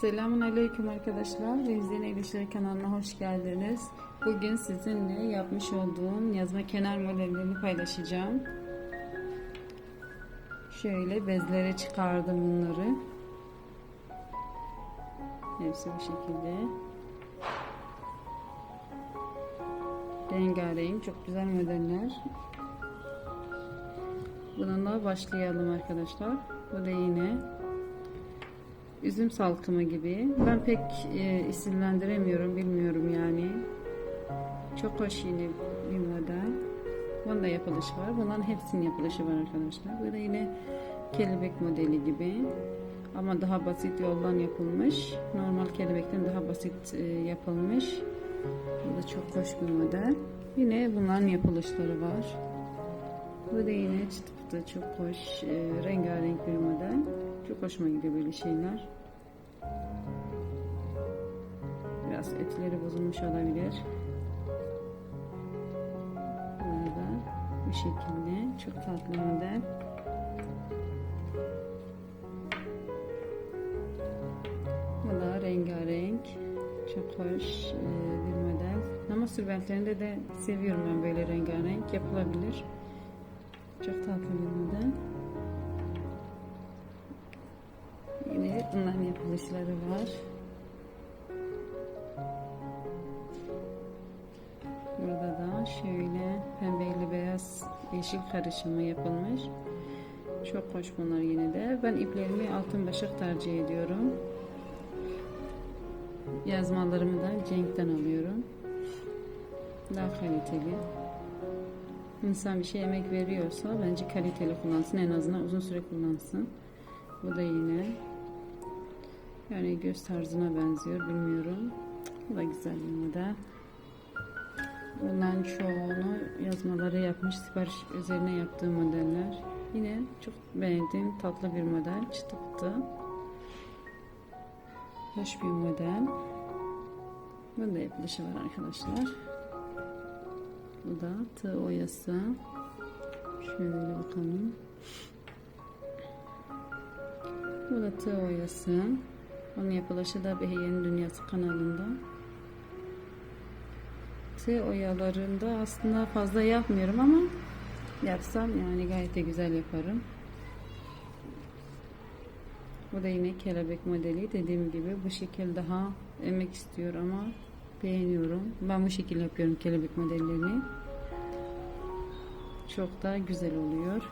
Selamun Aleyküm arkadaşlar. Remziye Neylişleri kanalına hoş geldiniz. Bugün sizinle yapmış olduğum yazma kenar modellerini paylaşacağım. Şöyle bezlere çıkardım bunları. Hepsi bu şekilde. Rengarenk, çok güzel modeller. Bununla başlayalım arkadaşlar. Bu da yine üzüm salkımı gibi. Ben pek e, isimlendiremiyorum, bilmiyorum yani. Çok hoş yine bir model. Bunun da yapılışı var. Bunların hepsinin yapılışı var arkadaşlar. Bu da yine kelebek modeli gibi. Ama daha basit yoldan yapılmış. Normal kelebekten daha basit e, yapılmış. Bu da çok hoş bir model. Yine bunların yapılışları var. Bu da yine çıtı çok hoş, e, rengarenk bir. Çok hoşuma gidiyor böyle şeyler. Biraz etleri bozulmuş olabilir. Burada bu şekilde çok tatlı model. Bu da rengarenk. Çok hoş e, bir model. Namaz sürbentlerinde de seviyorum ben böyle rengarenk. Yapılabilir. Çok tatlı bir model. Yine bunların yapılışları var. Burada da şöyle pembeyle beyaz yeşil karışımı yapılmış. Çok hoş bunlar yine de. Ben iplerimi altın başak tercih ediyorum. Yazmalarımı da Cenk'ten alıyorum. Daha kaliteli. İnsan bir şey emek veriyorsa bence kaliteli kullansın. En azından uzun süre kullansın. Bu da yine yani göz tarzına benziyor bilmiyorum. Bu da güzel bir model. Bunların çoğunu yazmaları yapmış sipariş üzerine yaptığım modeller. Yine çok beğendiğim tatlı bir model. Çıtı pıtı. Hoş bir model. Bunun da yapılışı var arkadaşlar. Bu da tığ oyası. Şöyle bakalım. Bu da tığ oyası. Onun yapılışı da Behiye'nin Dünyası kanalında. Tığ oyalarında aslında fazla yapmıyorum ama yapsam yani gayet de güzel yaparım. Bu da yine kelebek modeli. Dediğim gibi bu şekil daha emek istiyor ama beğeniyorum. Ben bu şekilde yapıyorum kelebek modellerini. Çok da güzel oluyor.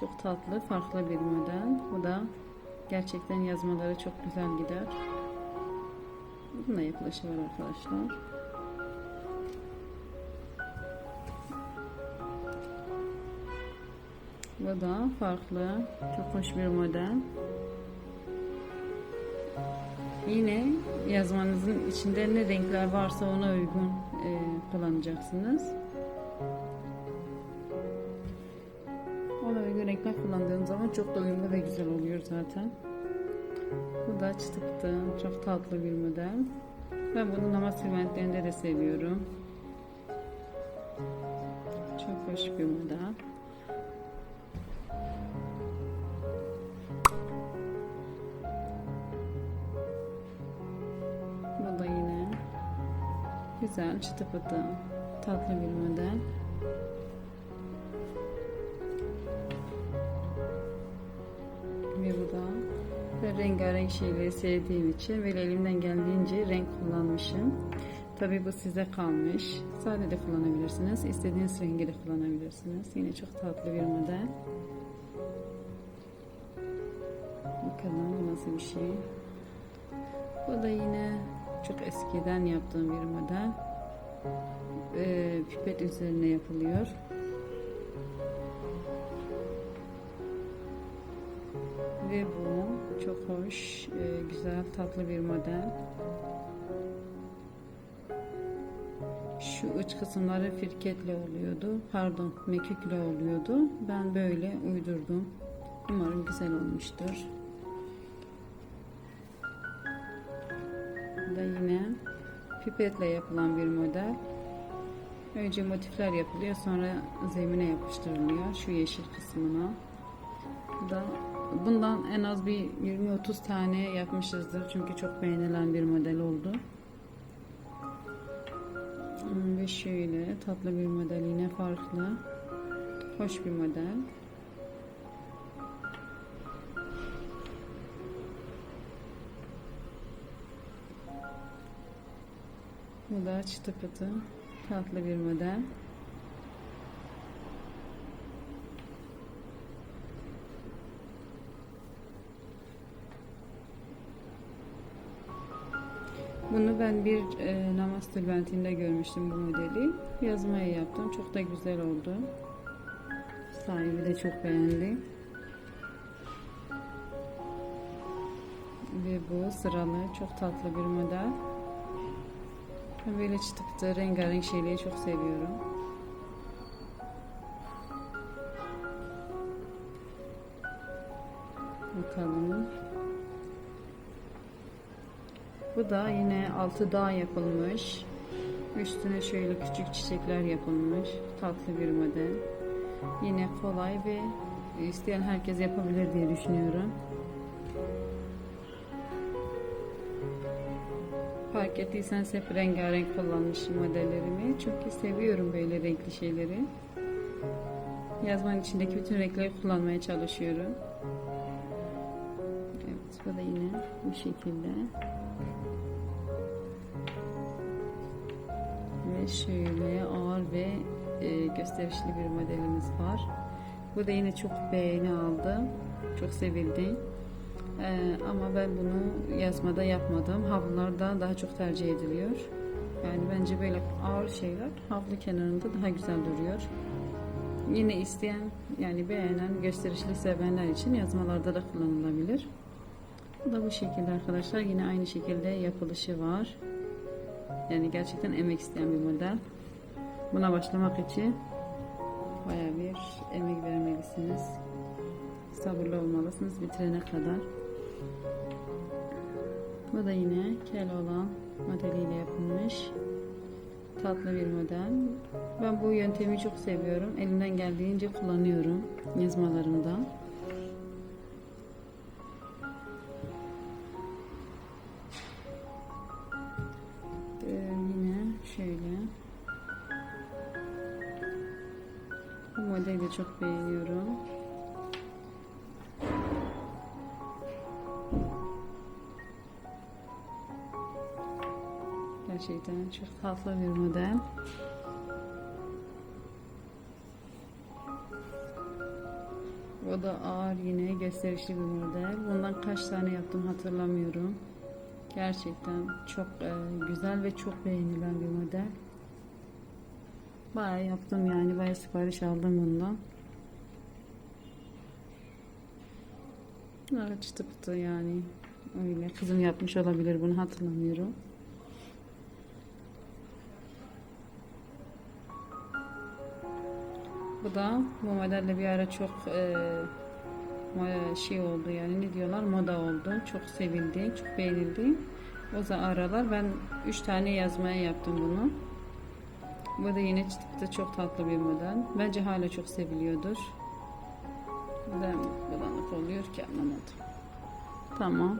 Çok tatlı, farklı bir model. Bu da gerçekten yazmaları çok güzel gider. Bunun da yapılışı arkadaşlar. Bu da farklı, çok hoş bir model. Yine yazmanızın içinde ne renkler varsa ona uygun e, kullanacaksınız. Ona uygun renkler kullandığım zaman çok da uyumlu ve güzel oluyor zaten. Bu da çıtıktı. Çok tatlı bir model. Ben bunu namaz hizmetlerinde de seviyorum. Çok hoş bir model. Bu da yine güzel çıtı pıtı tatlı bir model. Ve rengarenk şeyleri sevdiğim için böyle elimden geldiğince renk kullanmışım. Tabi bu size kalmış. Sade de kullanabilirsiniz. İstediğiniz rengi de kullanabilirsiniz. Yine çok tatlı bir model. Bakalım nasıl bir şey. Bu da yine çok eskiden yaptığım bir model. Ee, pipet üzerine yapılıyor. Hoş, e, güzel, tatlı bir model. Şu uç kısımları firketle oluyordu. Pardon, mekikle oluyordu. Ben böyle uydurdum. Umarım güzel olmuştur. Da yine pipetle yapılan bir model. Önce motifler yapılıyor sonra zemine yapıştırılıyor şu yeşil kısmına. Da bundan en az bir 20-30 tane yapmışızdır çünkü çok beğenilen bir model oldu. Hmm, Ve şöyle tatlı bir model yine farklı. Hoş bir model. Bu da çıtı pıtı tatlı bir model. Bunu ben bir e, namaz tülbentinde görmüştüm bu modeli. Yazmaya yaptım. Çok da güzel oldu. Sahibi de çok beğendi. Ve bu sıralı çok tatlı bir model. Ben Böyle çıtı pıtı rengarenk şeyleri çok seviyorum. Bakalım. Bu da yine altı dağ yapılmış. Üstüne şöyle küçük çiçekler yapılmış. Tatlı bir model. Yine kolay ve isteyen herkes yapabilir diye düşünüyorum. Fark ettiyseniz hep rengarenk kullanmışım modellerimi. Çünkü seviyorum böyle renkli şeyleri. Yazmanın içindeki bütün renkleri kullanmaya çalışıyorum. Bu da yine bu şekilde. Ve şöyle ağır ve e, gösterişli bir modelimiz var. Bu da yine çok beğeni aldı. Çok sevildi. Ee, ama ben bunu yazmada yapmadım. Havlularda daha çok tercih ediliyor. Yani bence böyle ağır şeyler havlu kenarında daha güzel duruyor. Yine isteyen yani beğenen gösterişli sevenler için yazmalarda da kullanılabilir. Bu da bu şekilde arkadaşlar. Yine aynı şekilde yapılışı var. Yani gerçekten emek isteyen bir model. Buna başlamak için baya bir emek vermelisiniz. Sabırlı olmalısınız bitirene kadar. Bu da yine kel olan modeliyle yapılmış. Tatlı bir model. Ben bu yöntemi çok seviyorum. Elimden geldiğince kullanıyorum yazmalarımda. Çok beğeniyorum. Gerçekten çok tatlı bir model. O da ağır yine gösterişli bir model. Bundan kaç tane yaptım hatırlamıyorum. Gerçekten çok e, güzel ve çok beğenilen bir model. Bayağı yaptım yani bayağı sipariş aldım bundan. Evet çıtı pıtı yani öyle kızım yapmış olabilir bunu hatırlamıyorum. Bu da modelle bir ara çok e, şey oldu yani ne diyorlar moda oldu. Çok sevildi, çok beğenildi. O aralar ben 3 tane yazmaya yaptım bunu. Bu da yine çıktı çok tatlı bir model. Bence hala çok seviliyordur. Neden bulanık oluyor ki anlamadım. Tamam.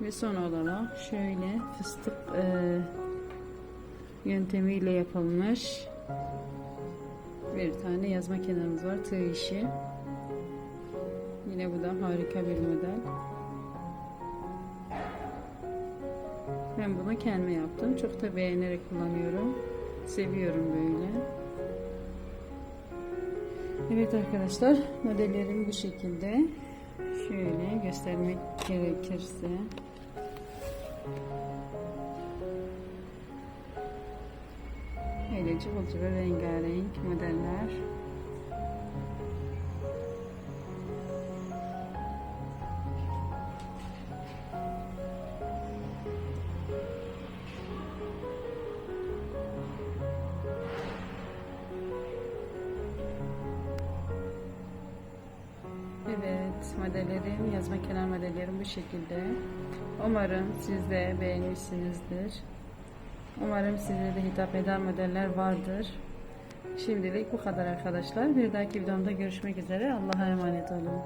Ve son olarak şöyle fıstık e, yöntemiyle yapılmış bir tane yazma kenarımız var. Tığ işi. Yine bu da harika bir model. Ben bunu kendime yaptım. Çok da beğenerek kullanıyorum. Seviyorum böyle. Evet arkadaşlar modellerim bu şekilde. Şöyle göstermek gerekirse. Öyle cıvıl cıvıl rengarenk modeller. Modellerim, yazma kenar modellerim bu şekilde. Umarım siz de beğenmişsinizdir. Umarım size de hitap eden modeller vardır. Şimdilik bu kadar arkadaşlar. Bir dahaki videomda görüşmek üzere. Allah'a emanet olun.